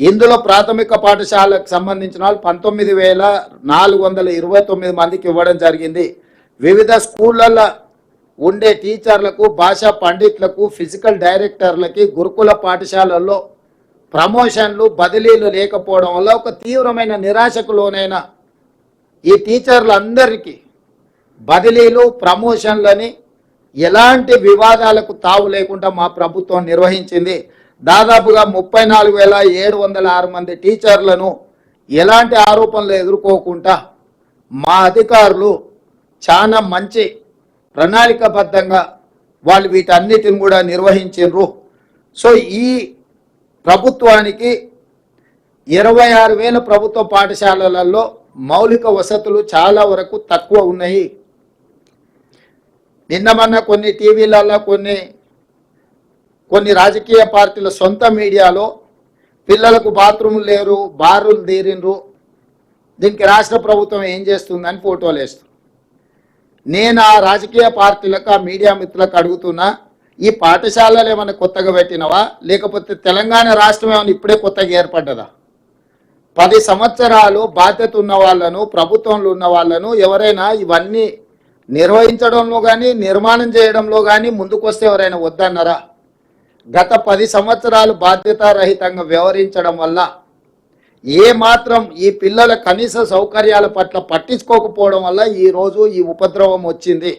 ఇందులో ప్రాథమిక పాఠశాలకు సంబంధించిన వాళ్ళు పంతొమ్మిది వేల నాలుగు వందల ఇరవై తొమ్మిది మందికి ఇవ్వడం జరిగింది. వివిధ స్కూళ్ళల్లో ఉండే టీచర్లకు భాషా పండిట్లకు ఫిజికల్ డైరెక్టర్లకి గురుకుల పాఠశాలల్లో ప్రమోషన్లు బదిలీలు లేకపోవడం వల్ల ఒక తీవ్రమైన నిరాశకు లోనైన ఈ టీచర్లందరికీ బదిలీలు ప్రమోషన్లని ఎలాంటి వివాదాలకు తావు లేకుండా మా ప్రభుత్వం నిర్వహించింది. దాదాపుగా ముప్పై నాలుగు వేల ఏడు వందల ఆరు మంది టీచర్లను ఎలాంటి ఆరోపణలు ఎదుర్కోకుండా మా అధికారులు చాలా మంచి ప్రణాళికబద్ధంగా వాళ్ళు వీటన్నిటిని కూడా నిర్వహించారు సో ఈ ప్రభుత్వానికి ఇరవై ఆరు వేల ప్రభుత్వ పాఠశాలలలో మౌలిక వసతులు చాలా వరకు తక్కువ ఉన్నాయి. నిన్న మొన్న కొన్ని టీవీలలో కొన్ని కొన్ని రాజకీయ పార్టీల సొంత మీడియాలో పిల్లలకు బాత్రూములు లేరు బారులు తీరిండ్రు. దీనికి రాష్ట్ర ప్రభుత్వం ఏం చేస్తుందని ఫోటోలు వేస్తుంది. నేను ఆ రాజకీయ పార్టీలకు ఆ మీడియా మిత్రులకు అడుగుతున్నా ఈ పాఠశాలలు ఏమైనా కొత్తగా పెట్టినవా? లేకపోతే తెలంగాణ రాష్ట్రం ఏమైనా ఇప్పుడే కొత్తగా ఏర్పడ్డదా? పది సంవత్సరాలు బాధ్యత ఉన్న వాళ్ళను ప్రభుత్వంలో ఉన్న వాళ్ళను ఎవరైనా ఇవన్నీ నిర్వహించడంలో కానీ నిర్మాణం చేయడంలో కానీ ముందుకొస్తే ఎవరైనా వద్దన్నారా? గత పది సంవత్సరాలు బాధ్యతారహితంగా వ్యవహరించడం వల్ల ఏ మాత్రం ఈ పిల్లల కనీస సౌకర్యాల పట్ల పట్టించుకోకపోవడం వల్ల ఈరోజు ఈ ఉపద్రవం వచ్చింది.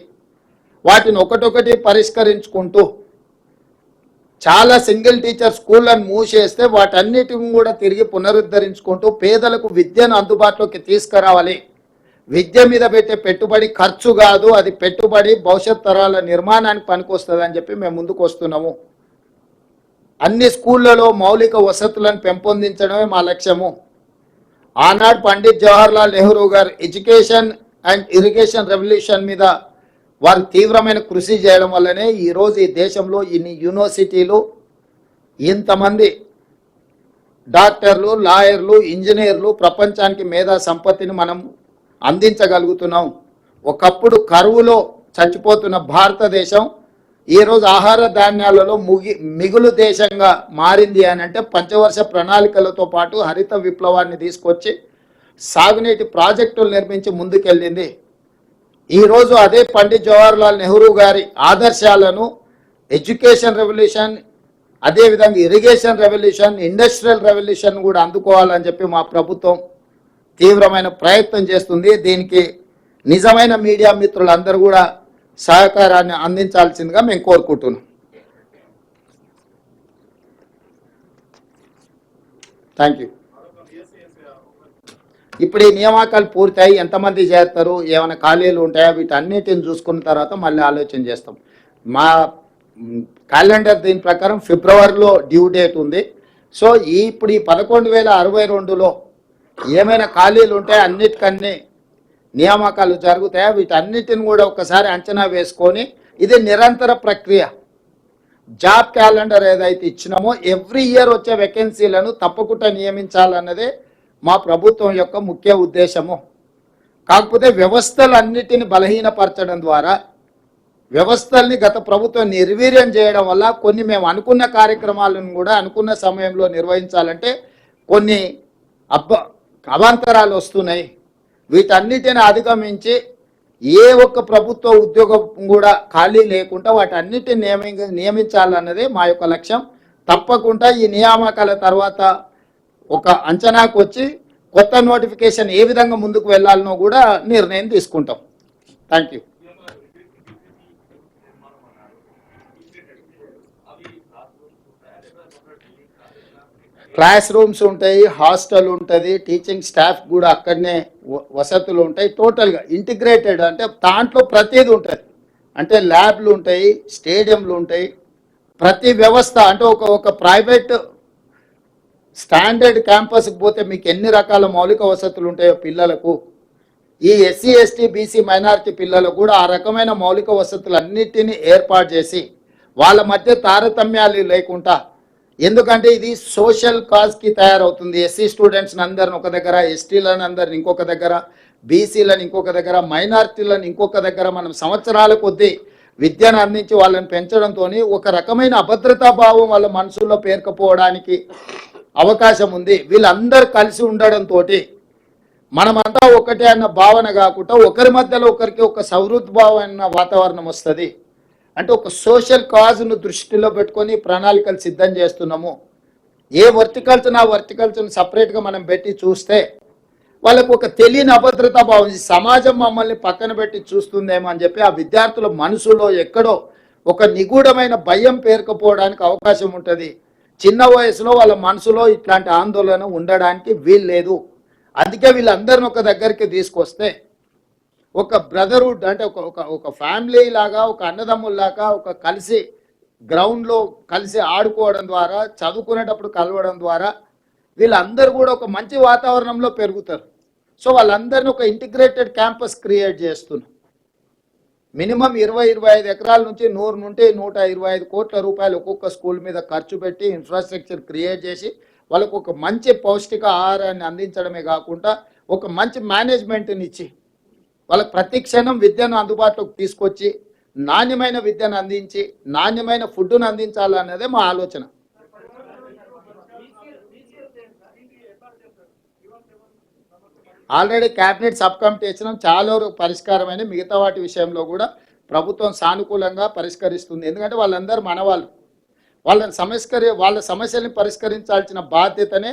వాటిని ఒకటొకటి పరిష్కరించుకుంటూ చాలా సింగిల్ టీచర్ స్కూళ్ళను మూసేస్తే వాటన్నిటిని కూడా తిరిగి పునరుద్ధరించుకుంటూ పేదలకు విద్యను అందుబాటులోకి తీసుకురావాలి. విద్య మీద పెట్టే పెట్టుబడి ఖర్చు కాదు అది పెట్టుబడి భవిష్యత్ తరాల నిర్మాణానికి పనికొస్తుంది అని చెప్పి మేము ముందుకు వస్తున్నాము. అన్ని స్కూళ్ళలో మౌలిక వసతులను పెంపొందించడమే మా లక్ష్యము. ఆనాడు పండిత్ జవహర్లాల్ నెహ్రూ గారు ఎడ్యుకేషన్ అండ్ ఇరిగేషన్ రెవల్యూషన్ మీద వారు తీవ్రమైన కృషి చేయడం వల్లనే ఈరోజు ఈ దేశంలో ఇన్ని యూనివర్సిటీలు ఇంతమంది డాక్టర్లు లాయర్లు ఇంజనీర్లు ప్రపంచానికి మేధా సంపత్తిని మనం అందించగలుగుతున్నాం. ఒకప్పుడు కరువులో చచ్చిపోతున్న భారతదేశం ఈరోజు ఆహార ధాన్యాలలో ముగి మిగులు దేశంగా మారింది అని అంటే పంచవర్ష ప్రణాళికలతో పాటు హరిత విప్లవాన్ని తీసుకొచ్చి సాగునీటి ప్రాజెక్టులు నిర్మించి ముందుకెళ్ళింది. ఈరోజు అదే పండిత్ జవహర్లాల్ నెహ్రూ గారి ఆదర్శాలను ఎడ్యుకేషన్ రెవల్యూషన్ అదేవిధంగా ఇరిగేషన్ రెవల్యూషన్ ఇండస్ట్రియల్ రెవల్యూషన్ కూడా అందుకోవాలని చెప్పి మా ప్రభుత్వం తీవ్రమైన ప్రయత్నం చేస్తుంది. దీనికి నిజమైన మీడియా మిత్రులందరూ కూడా సహకారాన్ని అందించాల్సిందిగా మేము కోరుకుంటున్నాం. థ్యాంక్ యూ ఇప్పుడు ఈ నియామకాలు పూర్తయి ఎంతమంది చేస్తారు ఏమైనా ఖాళీలు ఉంటాయా వీటన్నిటిని చూసుకున్న తర్వాత మళ్ళీ ఆలోచన చేస్తాం. మా క్యాలెండర్ దీని ప్రకారం ఫిబ్రవరిలో డ్యూ డేట్ ఉంది. సో ఈ ఇప్పుడు ఈ పదకొండు వేల అరవై రెండులో ఏమైనా ఖాళీలు ఉంటాయా అన్నిటికన్నీ నియామకాలు జరుగుతాయా? వీటన్నిటిని కూడా ఒకసారి అంచనా వేసుకొని ఇది నిరంతర ప్రక్రియ. జాబ్ క్యాలెండర్ ఏదైతే ఇచ్చినామో ఎవ్రీ ఇయర్ వచ్చే వేకెన్సీలను తప్పకుండా నియమించాలన్నదే మా ప్రభుత్వం యొక్క ముఖ్య ఉద్దేశము. కాకపోతే వ్యవస్థలన్నిటిని బలహీనపరచడం ద్వారా వ్యవస్థల్ని గత ప్రభుత్వం నిర్వీర్యం చేయడం వల్ల కొన్ని మేము అనుకున్న కార్యక్రమాలను కూడా అనుకున్న సమయంలో నిర్వహించాలంటే కొన్ని అబ్బ అవాంతరాలు వస్తున్నాయి. వీటన్నిటిని అధిగమించి ఏ ఒక్క ప్రభుత్వ ఉద్యోగం కూడా ఖాళీ లేకుండా వాటన్నిటిని నియమి నియమించాలన్నదే మా యొక్క లక్ష్యం. తప్పకుండా ఈ నియామకాల తర్వాత ఒక అంచనాకు వచ్చి కొత్త నోటిఫికేషన్ ఏ విధంగా ముందుకు వెళ్ళాలనో కూడా నిర్ణయం తీసుకుంటాం. థ్యాంక్ యూ క్లాస్ రూమ్స్ ఉంటాయి హాస్టల్ ఉంటుంది టీచింగ్ స్టాఫ్ కూడా అక్కడనే వ- వసతులు ఉంటాయి. టోటల్గా ఇంటిగ్రేటెడ్ అంటే దాంట్లో ప్రతిదీ ఉంటుంది. అంటే ల్యాబ్లు ఉంటాయి స్టేడియంలు ఉంటాయి. ప్రతి వ్యవస్థ అంటే ఒక ఒక ప్రైవేట్ స్టాండర్డ్ క్యాంపస్కి పోతే మీకు ఎన్ని రకాల మౌలిక వసతులు ఉంటాయో పిల్లలకు ఈ ఎస్సీ ఎస్టీ బీసీ మైనారిటీ పిల్లలకు కూడా ఆ రకమైన మౌలిక వసతులు అన్నిటినీ ఏర్పాటు చేసి వాళ్ళ మధ్య తారతమ్యాలు లేకుండా ఎందుకంటే ఇది సోషల్ కాజ్కి తయారవుతుంది. ఎస్సీ స్టూడెంట్స్ని అందరిని ఒక దగ్గర ఎస్టీలను అందరిని ఇంకొక దగ్గర బీసీలను ఇంకొక దగ్గర మైనార్టీలను ఇంకొక దగ్గర మనం సంవత్సరాల కొద్దీ విద్యను అందించి వాళ్ళని పెంచడంతో ఒక రకమైన అభద్రతా భావం వాళ్ళ మనసుల్లో పేర్కపోవడానికి అవకాశం ఉంది. వీళ్ళందరూ కలిసి ఉండడంతో మనమంతా ఒకటే అన్న భావన కాకుండా ఒకరి మధ్యలో ఒకరికి ఒక సౌహృద్భావమైన వాతావరణం వస్తుంది. అంటే ఒక సోషల్ కాజ్ను దృష్టిలో పెట్టుకొని ప్రణాళికలు సిద్ధం చేస్తున్నాము. ఏ వర్టికల్చర్ ఆ వర్టికల్చర్ని సపరేట్గా మనం పెట్టి చూస్తే వాళ్ళకు ఒక తెలియని అభద్రతా భావం సమాజం మమ్మల్ని పక్కన పెట్టి చూస్తుందేమో అని చెప్పి ఆ విద్యార్థుల మనసులో ఎక్కడో ఒక నిగూఢమైన భయం పేరుకపోవడానికి అవకాశం ఉంటుంది. చిన్న వయసులో వాళ్ళ మనసులో ఇట్లాంటి ఆందోళన ఉండడానికి వీలు లేదు అందుకే వీళ్ళందరిని ఒక దగ్గరికి తీసుకొస్తే ఒక బ్రదర్హుడ్ అంటే ఒక ఒక ఒక ఫ్యామిలీ లాగా ఒక అన్నదమ్ముల్లాగా ఒక కలిసి గ్రౌండ్లో కలిసి ఆడుకోవడం ద్వారా చదువుకునేటప్పుడు కలవడం ద్వారా వీళ్ళందరూ కూడా ఒక మంచి వాతావరణంలో పెరుగుతారు. సో వాళ్ళందరినీ ఒక ఇంటిగ్రేటెడ్ క్యాంపస్ క్రియేట్ చేస్తున్నాం. మినిమం ఇరవై ఇరవై ఐదు ఎకరాల నుంచి నూరు నుండి నూట ఇరవై ఐదు కోట్ల రూపాయలు ఒక్కొక్క స్కూల్ మీద ఖర్చు పెట్టి ఇన్ఫ్రాస్ట్రక్చర్ క్రియేట్ చేసి వాళ్ళకు ఒక మంచి పౌష్టిక ఆహారాన్ని అందించడమే కాకుండా ఒక మంచి మేనేజ్మెంట్ని ఇచ్చి వాళ్ళకి ప్రతి క్షణం విద్యను అందుబాటులోకి తీసుకొచ్చి నాణ్యమైన విద్యను అందించి నాణ్యమైన ఫుడ్ను అందించాలన్నదే మా ఆలోచన. ఆల్రెడీ క్యాబినెట్ సబ్ కమిటీ ఇచ్చినాం చాలా పరిష్కారమైన మిగతా వాటి విషయంలో కూడా ప్రభుత్వం సానుకూలంగా పరిష్కరిస్తుంది. ఎందుకంటే వాళ్ళందరూ మనవాళ్ళు. వాళ్ళని సమస్కరి వాళ్ళ సమస్యల్ని పరిష్కరించాల్సిన బాధ్యతనే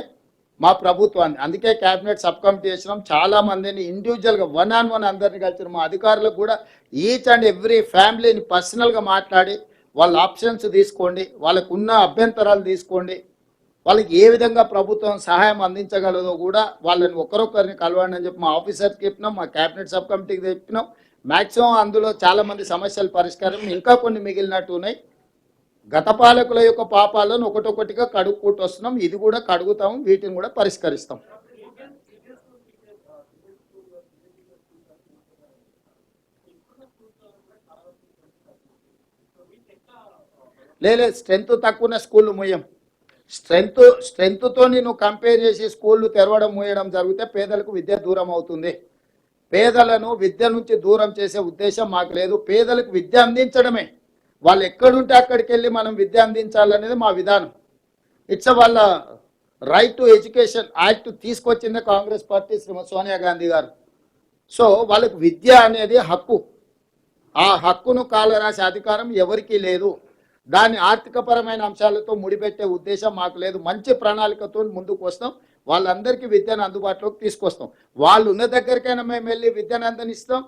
మా ప్రభుత్వాన్ని. అందుకే క్యాబినెట్ సబ్ కమిటీ చేసినాం. చాలా మందిని ఇండివిజువల్గా వన్ ఆన్ వన్ అందరిని కలిసిన. మా అధికారులకు కూడా ఈచ్ అండ్ ఎవ్రీ ఫ్యామిలీని పర్సనల్గా మాట్లాడి వాళ్ళ ఆప్షన్స్ తీసుకోండి వాళ్ళకు ఉన్న అభ్యంతరాలు తీసుకోండి. వాళ్ళకి ఏ విధంగా ప్రభుత్వం సహాయం అందించగలదో కూడా వాళ్ళని ఒకరొకరిని కలవండి అని చెప్పి మా ఆఫీసర్కి చెప్పినాం మా క్యాబినెట్ సబ్ కమిటీకి చెప్పినాం. మ్యాక్సిమం అందులో చాలా మంది సమస్యల పరిష్కారం ఇంకా కొన్ని మిగిలినట్టు ఉన్నాయి. గత పాలకుల యొక్క పాపాలను ఒకటొకటిగా కడుక్కుంటూ వస్తున్నాం ఇది కూడా కడుగుతాం వీటిని కూడా పరిష్కరిస్తాం. లేదు స్ట్రెంత్ తక్కువ స్కూల్ స్కూళ్ళు మూయం స్ట్రెంత్ స్ట్రెంత్తో నువ్వు కంపేర్ చేసి స్కూళ్ళు తెరవడం మూయడం జరిగితే పేదలకు విద్య దూరం అవుతుంది. పేదలను విద్య నుంచి దూరం చేసే ఉద్దేశం మాకు లేదు. పేదలకు విద్య అందించడమే. వాళ్ళు ఎక్కడుంటే అక్కడికి వెళ్ళి మనం విద్య అందించాలనేది మా విధానం. ఇట్స్ వాళ్ళ రైట్ టు ఎడ్యుకేషన్ యాక్ట్ తీసుకొచ్చిందే కాంగ్రెస్ పార్టీ శ్రీమతి సోనియా గాంధీ గారు. సో వాళ్ళకి విద్య అనేది హక్కు. ఆ హక్కును కాలరాసే అధికారం ఎవరికీ లేదు. దాన్ని ఆర్థికపరమైన అంశాలతో ముడిపెట్టే ఉద్దేశం మాకు లేదు. మంచి ప్రణాళికతో ముందుకు వస్తాం. వాళ్ళందరికీ విద్యను అందుబాటులోకి తీసుకొస్తాం. వాళ్ళు ఉన్న దగ్గరికైనా మేము వెళ్ళి విద్యను అందనిస్తాం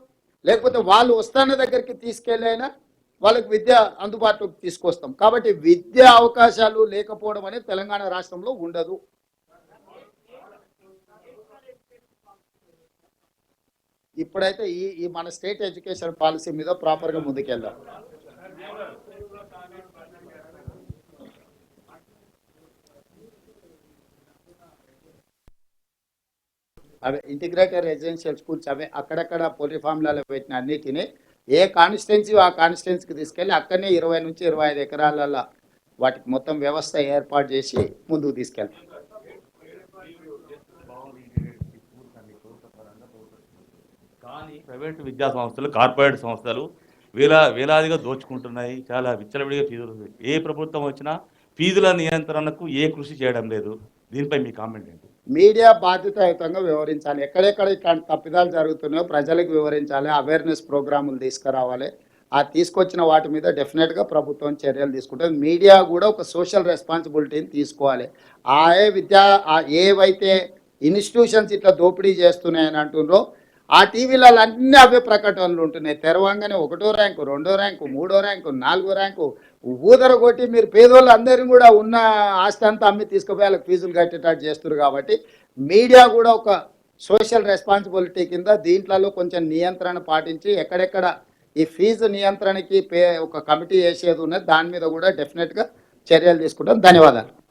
లేకపోతే వాళ్ళు వస్తున్న దగ్గరికి తీసుకెళ్ళైనా వాళ్ళకి విద్య అందుబాటులోకి తీసుకొస్తాం. కాబట్టి విద్య అవకాశాలు లేకపోవడం అనేది తెలంగాణ రాష్ట్రంలో ఉండదు. ఇప్పుడైతే ఈ ఈ మన స్టేట్ ఎడ్యుకేషన్ పాలసీ మీద ప్రాపర్గా ముందుకెళ్దాం. అవి ఇంటిగ్రేటెడ్ రెసిడెన్షియల్ స్కూల్స్ అవి అక్కడక్కడ పోల్ట్రీ ఫామ్లలో పెట్టిన అన్నిటినీ ఏ కాన్స్టిట్యున్సీ ఆ కాన్స్టిట్యున్సీకి తీసుకెళ్ళి అక్కడనే ఇరవై నుంచి ఇరవై ఐదు ఎకరాలలో వాటికి మొత్తం వ్యవస్థ ఏర్పాటు చేసి ముందుకు తీసుకెళ్తాం కానీ ప్రైవేట్ విద్యా సంస్థలు కార్పొరేట్ సంస్థలు వేలా వేలాదిగా దోచుకుంటున్నాయి. చాలా విచ్చలవిడిగా ఫీజులు ఏ ప్రభుత్వం వచ్చినా ఫీజుల నియంత్రణకు ఏ కృషి చేయడం లేదు. దీనిపై మీ కామెంట్ ఏంటి? మీడియా బాధ్యతాయుతంగా వివరించాలి. ఎక్కడెక్కడ ఇట్లాంటి తప్పిదాలు జరుగుతున్నాయో ప్రజలకు వివరించాలి. అవేర్నెస్ ప్రోగ్రాములు తీసుకురావాలి. ఆ తీసుకొచ్చిన వాటి మీద డెఫినెట్గా ప్రభుత్వం చర్యలు తీసుకుంటుంది. మీడియా కూడా ఒక సోషల్ రెస్పాన్సిబిలిటీని తీసుకోవాలి. ఆ ఏ విద్యా ఏవైతే ఇన్స్టిట్యూషన్స్ ఇట్లా దోపిడీ చేస్తున్నాయని అంటుండ్రో ఆ టీవీలలో అన్ని అవే ప్రకటనలు ఉంటున్నాయి. తెరవంగానే ఒకటో ర్యాంకు రెండో ర్యాంకు మూడో ర్యాంకు నాలుగో ర్యాంకు. ఊదర కొట్టి మీరు పేదోళ్ళు అందరినీ కూడా ఉన్న ఆస్తి అంతా అమ్మి తీసుకుపోయి వాళ్ళకి ఫీజులు కట్టేటట్టు చేస్తున్నారు కాబట్టి మీడియా కూడా ఒక సోషల్ రెస్పాన్సిబిలిటీ కింద దీంట్లలో కొంచెం నియంత్రణ పాటించి ఎక్కడెక్కడ ఈ ఫీజు నియంత్రణకి పే ఒక కమిటీ వేసేది ఉన్నది దాని మీద కూడా డెఫినెట్గా చర్యలు తీసుకుంటాం. ధన్యవాదాలు.